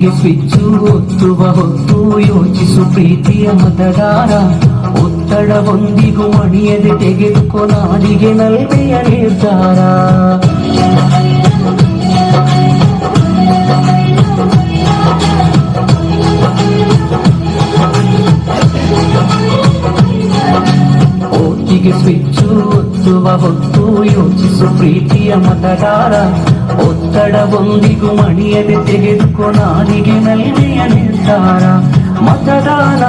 ಓಟಿಗೆ switch ಒತ್ತುವ ಹೊತ್ತು ಯೋಚಿಸು ಪ್ರೀತಿಯ ಮತದಾರ ಒತ್ತಡವೊಂದಿಗೂ ಮಣಿಯದೆ ತೆಗೆದುಕೊ ನಾಡಿಗೆ ನಲ್ಪೆಯ ನಿರ್ಧಾರ. ಒತ್ತಿಗೆ ಸ್ವಿಚ್ಚು ಒತ್ತುವ ಹೊತ್ತು ಯೋಚಿಸು ಪ್ರೀತಿಯ ಮತದಾರ. ಒತ್ತಡವೊಂದಿಗೂ ಮಣಿಯದೆ ತೆಗೆದುಕೋ ನಾನಿಗೆ ನಲ್ಮೆಯ ನಿರ್ಧಾರ. ಮತದಾನ,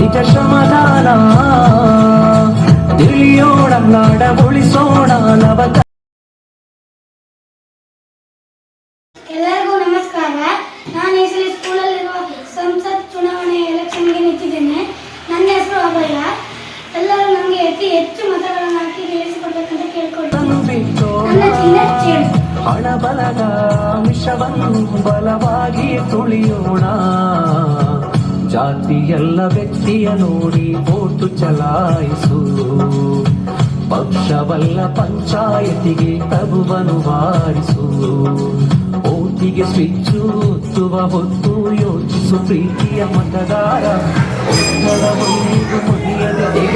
ನಿಜ ಶ್ರಮದಾನ. ತಿಳಿಯೋಣ ನಾಡ ಉಳಿಸೋಣ ನವತ ಚೇಳು ಹಣ ಬಲದ ಅಂಶವನ್ನು ಬಲವಾಗಿ ತುಳಿಯೋಣ. ಜಾತಿಯಲ್ಲ ವ್ಯಕ್ತಿಯ ನೋಡಿ ಓಟು ಚಲಾಯಿಸು. ಪಕ್ಷವಲ್ಲ ಪಂಚಾಯತಿಗೆ ತಗುವನು ವಾರಿಸು ಓಟಿಗೆ ಸ್ವಿಚ್ಚು ಒತ್ತುವ ಹೊತ್ತು ಯೋಚಿಸು ಪ್ರೀತಿಯ ಮತದಾರ. ಒತ್ತಡವೊಂದಿಗೂ ಮುಗಿಯದೆ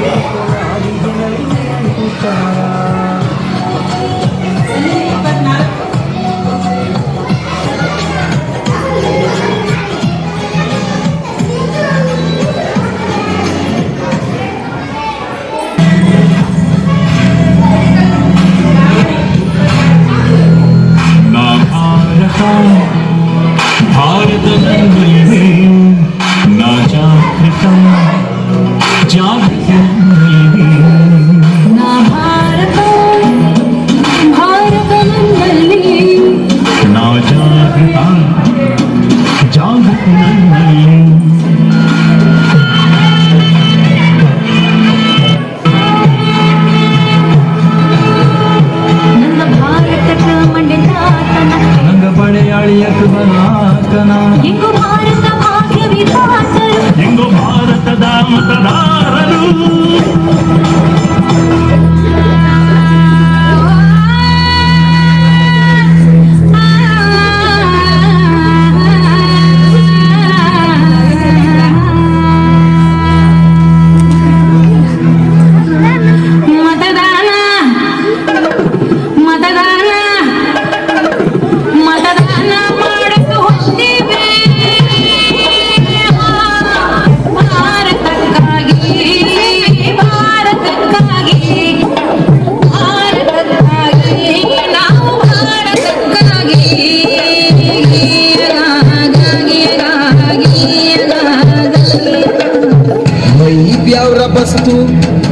మస్తు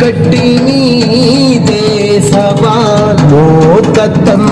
గట్టి నీ దేశవాన్ మోకతం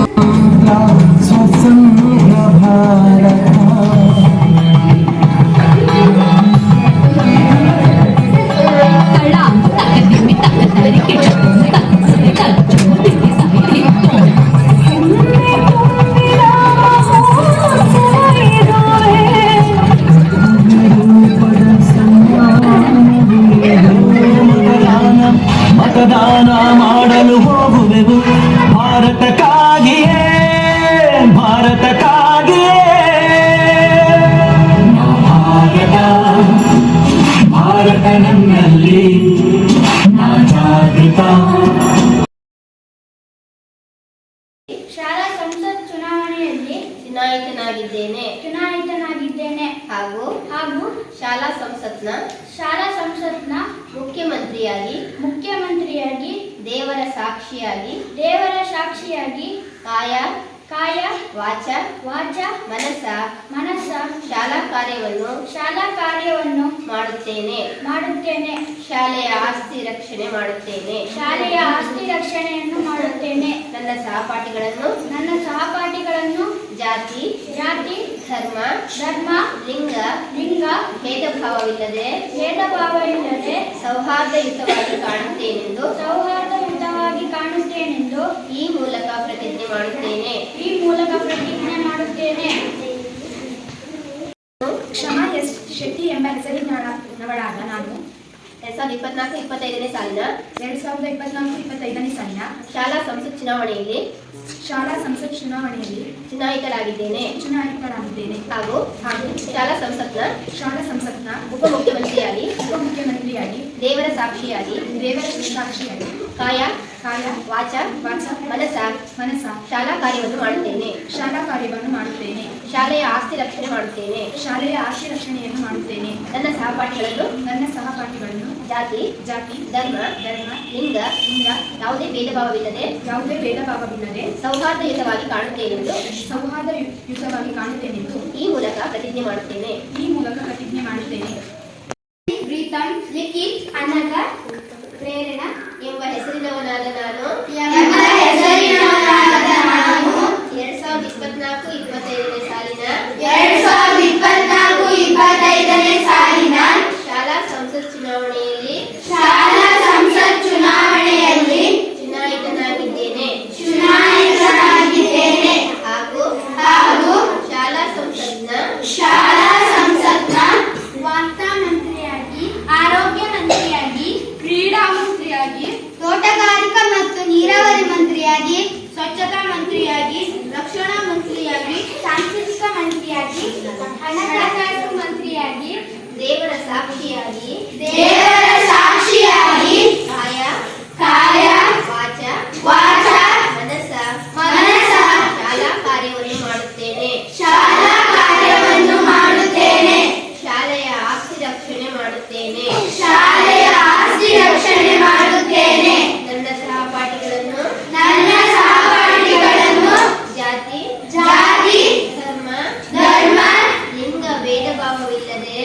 ಚುನಾಯಿತನಾಗಿದ್ದೇನೆ. ಚುನಾಯಿತನಾಗಿದ್ದೇನೆ. ಹಾಗೂ ಹಾಗೂ ಶಾಲಾ ಸಂಸತ್ನ ಶಾಲಾ ಸಂಸತ್ನ ಮುಖ್ಯಮಂತ್ರಿಯಾಗಿ ಮುಖ್ಯಮಂತ್ರಿಯಾಗಿ ದೇವರ ಸಾಕ್ಷಿಯಾಗಿ ದೇವರ ಸಾಕ್ಷಿಯಾಗಿ ಕಾಯ ಕಾಯ ವಾಚ ವಾಚ ಮನಸ ಮನಸ್ಸ ಶಾಲಾ ಕಾರ್ಯವನ್ನು ಶಾಲಾ ಕಾರ್ಯವನ್ನು ಮಾಡುತ್ತೇನೆ. ಮಾಡುತ್ತೇನೆ. ಶಾಲೆಯ ಆಸ್ತಿ ರಕ್ಷಣೆ ಮಾಡುತ್ತೇನೆ. ಶಾಲೆಯ ಆಸ್ತಿ ರಕ್ಷಣೆಯನ್ನು ಮಾಡುತ್ತೇನೆ. ನನ್ನ ಸಹಪಾಠಿಗಳನ್ನು ನನ್ನ ಸಹಪಾಠಿಗಳನ್ನು ಜಾತಿ ಜಾತಿ ಧರ್ಮ ಧರ್ಮ ಲಿಂಗ ಲಿಂಗ ಭೇದ ಭಾವವಿಲ್ಲದೆ ಭೇದ ಭಾವವಿಲ್ಲದೆ ಸೌಹಾರ್ದಯುತವಾಗಿ ಕಾಣುತ್ತೇನೆಂದು ಸೌಹಾರ್ದಯುತವಾಗಿ ಕಾಣುತ್ತೇನೆಂದು ಈ ಮೂಲಕ ಪ್ರತಿಜ್ಞೆ ಮಾಡುತ್ತೇನೆ. ಈ ಮೂಲಕ ಪ್ರತಿಜ್ಞೆ ಮಾಡುತ್ತೇನೆ. ಕ್ಷಮಾ ಎಸ್ ಶೆಟ್ಟಿ ಎಂಬ ಹೆಸರಿನವಳಾದ ನಾನು. ಎರಡ್ ಸಾವಿರದ ಇಪ್ಪತ್ನಾಲ್ಕು ಇಪ್ಪತ್ತೈದನೇ ಸಾಲಿನ ಎರಡ್ ಸಾವಿರದ ಇಪ್ಪತ್ನಾಲ್ಕು ಇಪ್ಪತ್ತೈದನೇ ಸಾಲಿನ ಶಾಲಾ ಸಂಸತ್ ಚುನಾವಣೆಯಲ್ಲಿ ಶಾಲಾ ಸಂಸತ್ ಚುನಾವಣೆಯಲ್ಲಿ ಚುನಾಯಿತರಾಗಿದ್ದೇನೆ. ಚುನಾಯಿತರಾಗಿದ್ದೇನೆ. ಹಾಗೂ ಹಾಗೂ ಶಾಲಾ ಸಂಸತ್ನ ಶಾಲಾ ಸಂಸತ್ನ ಉಪಮುಖ್ಯಮಂತ್ರಿಯಾಗಿ ಉಪಮುಖ್ಯಮಂತ್ರಿಯಾಗಿ ದೇವರ ಸಾಕ್ಷಿಯಾಗಿ ದೇವರ ಸಾಕ್ಷಿಯಾಗಿ ಕಾಯ ಕಾಯ ವಾಚ ವಾಚ ಮನಸ ಮನಸ ಶಾಲಾ ಕಾರ್ಯವನ್ನು ಮಾಡುತ್ತೇನೆ. ಶಾಲಾ ಕಾರ್ಯವನ್ನು ಮಾಡುತ್ತೇನೆ. ಶಾಲೆಯ ಆಸ್ತಿ ರಕ್ಷಣೆ ಮಾಡುತ್ತೇನೆ. ಶಾಲೆಯ ಆಸ್ತಿ ರಕ್ಷಣೆಯನ್ನು ಮಾಡುತ್ತೇನೆ. ನನ್ನ ಸಹಪಾಠಿಗಳನ್ನು ನನ್ನ ಸಹಪಾಠಿಗಳನ್ನು ಜಾತಿ ಜಾತಿ ಧರ್ಮ ಧರ್ಮ ಲಿಂಗ ಲಿಂಗ ಯಾವುದೇ ಭೇದ ಭಾವವಿಲ್ಲದೆ ಯಾವುದೇ ಭೇದ ಭಾವವಿಲ್ಲದೆ ಸೌಹಾರ್ದಯುತವಾಗಿ ಕಾಣುತ್ತೇನೆಂದು ಸೌಹಾರ್ದಯುತವಾಗಿ ಕಾಣುತ್ತೇನೆಂದು ಈ ಮೂಲಕ ಪ್ರತಿಜ್ಞೆ ಮಾಡುತ್ತೇನೆ. ಈ ಮೂಲಕ ಪ್ರತಿಜ್ಞೆ ಮಾಡುತ್ತೇನೆ. ಚುನಾವಣೆಯಲ್ಲಿ ಶಾಲಾ ಸಂಸತ್ ಚುನಾವಣೆಯಲ್ಲಿ ಚುನಾಯಿತನಾಗಿದ್ದೇನೆ. ಚುನಾಯಿತನಾಗಿದ್ದೇನೆ. ಹಾಗೂ ಹಾಗೂ ಶಾಲಾ ಸಂಸತ್ನ ಶಾಲಾ ಸಂಸತ್ನ ವಾರ್ತಾ ಮಂತ್ರಿಯಾಗಿ ಆರೋಗ್ಯ ಮಂತ್ರಿಯಾಗಿ, ಕ್ರೀಡಾ ಮಂತ್ರಿಯಾಗಿ, ತೋಟಗಾರಿಕಾ ಮತ್ತು ನೀರಾವರಿ ಮಂತ್ರಿಯಾಗಿ, ಸ್ವಚ್ಛತಾ ಮಂತ್ರಿಯಾಗಿ, ರಕ್ಷಣಾ ಮಂತ್ರಿಯಾಗಿ, ಸಾಂಸ್ಕೃತಿಕ ಮಂತ್ರಿಯಾಗಿ, ಹಣಕಾಸು ಮಂತ್ರಿಯಾಗಿ സംഭവമില്ലത്